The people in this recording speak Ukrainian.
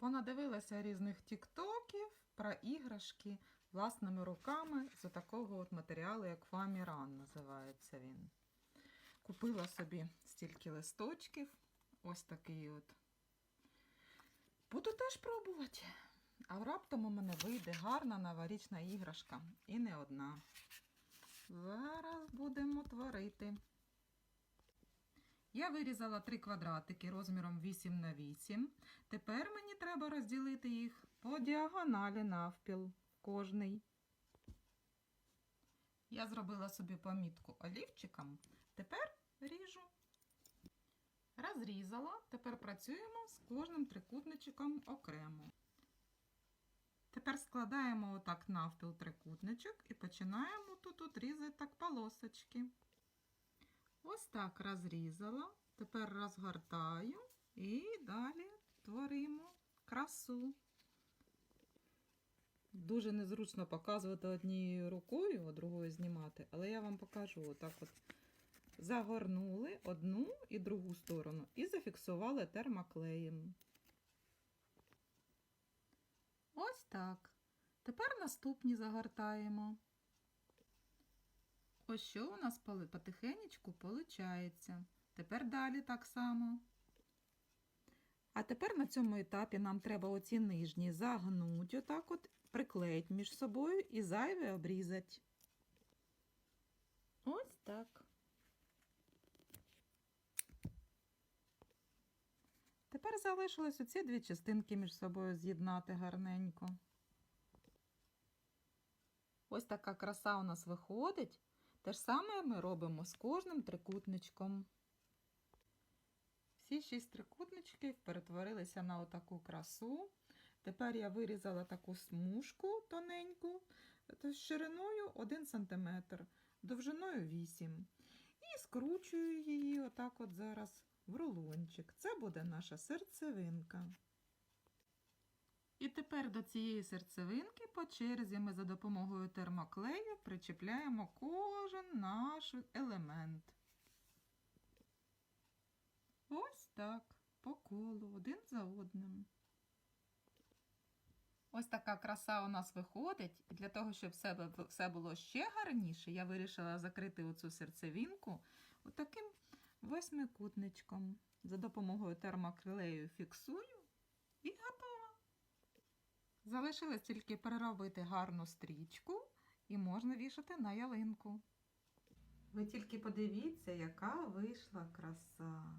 Понадивилася різних тіктоків про іграшки власними руками з такого от матеріалу, як фоаміран називається він. Купила собі стільки листочків. Ось такий от. Буду теж пробувати. А раптом у мене вийде гарна новорічна іграшка. І не одна. Зараз будемо творити. Я вирізала три квадратики розміром 8 на 8. Тепер мені треба розділити їх по діагоналі навпіл кожний. Я зробила собі помітку олівчиком. Тепер ріжу. Розрізала. Тепер працюємо з кожним трикутничком окремо. Тепер складаємо отак навпіл трикутничок і починаємо тут різати так полосочки. Ось так розрізала. Тепер розгортаю і далі творимо красу. Дуже незручно показувати однією рукою, а другою знімати, але я вам покажу отак от. Загорнули одну і другу сторону і зафіксували термоклеєм. Ось так. Тепер наступні загортаємо. Ось що у нас потихенечку виходить. Тепер далі так само. А тепер на цьому етапі нам треба оці нижні загнути, отак от, приклеїти між собою і зайве обрізати. Ось так. Тепер залишилось оці дві частинки між собою з'єднати гарненько. Ось така краса у нас виходить. Те ж саме ми робимо з кожним трикутничком. Всі шість трикутничків перетворилися на отаку красу. Тепер я вирізала таку смужку тоненьку, з шириною 1 см, довжиною 8 І скручую її отак от зараз в рулончик. Це буде наша серцевинка. І тепер до цієї серцевинки по черзі ми за допомогою термоклею причіпляємо кожен наш елемент. Ось так, по колу, один за одним. Ось така краса у нас виходить. І для того, щоб все, все було ще гарніше, я вирішила закрити оцю серцевинку отаким восьмикутничком. За допомогою термоклею фіксую і готово. Залишилось тільки переробити гарну стрічку і можна вішати на ялинку. Ви тільки подивіться, яка вийшла краса.